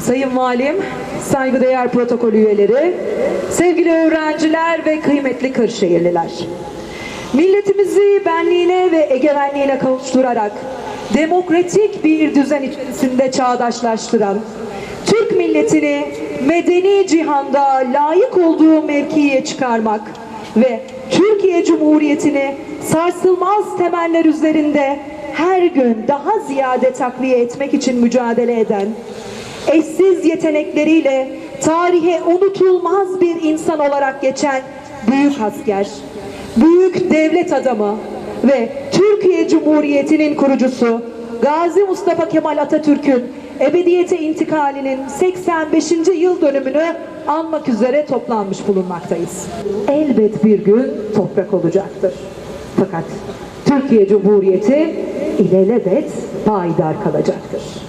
Sayın Valim, saygıdeğer protokol üyeleri, sevgili öğrenciler ve kıymetli Kırşehirliler. Milletimizi benliğine ve egemenliğine kavuşturarak demokratik bir düzen içerisinde çağdaşlaştıran, Türk milletini medeni cihanda layık olduğu mevkiye çıkarmak ve Türkiye Cumhuriyeti'ni sarsılmaz temeller üzerinde her gün daha ziyade takviye etmek için mücadele eden, eşsiz yetenekleriyle tarihe unutulmaz bir insan olarak geçen büyük asker, büyük devlet adamı ve Türkiye Cumhuriyeti'nin kurucusu Gazi Mustafa Kemal Atatürk'ün ebediyete intikalinin 85. yıl dönümünü anmak üzere toplanmış bulunmaktayız. Elbet bir gün toprak olacaktır. Fakat Türkiye Cumhuriyeti ilelebet payidar kalacaktır.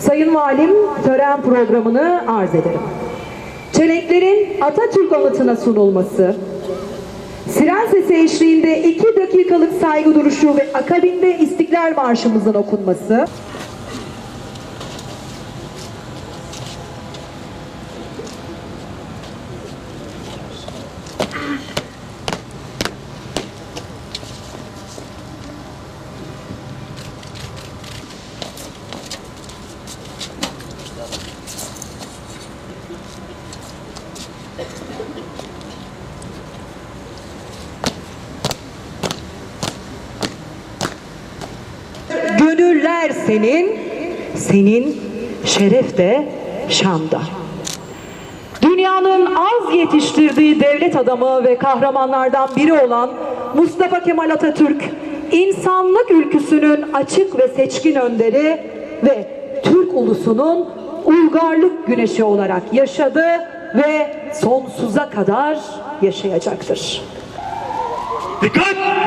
Sayın Valim tören programını arz ederim. Çelenklerin Atatürk anıtına sunulması, Siren sesi eşliğinde iki dakikalık saygı duruşu ve akabinde İstiklal Marşımızın okunması, Gönüller senin, senin şeref de Şam'da. Dünyanın az yetiştirdiği devlet adamı ve kahramanlardan biri olan Mustafa Kemal Atatürk, insanlık ülküsünün açık ve seçkin önderi ve Türk ulusunun uygarlık güneşi olarak yaşadı ve sonsuza kadar yaşayacaktır. Dikkat!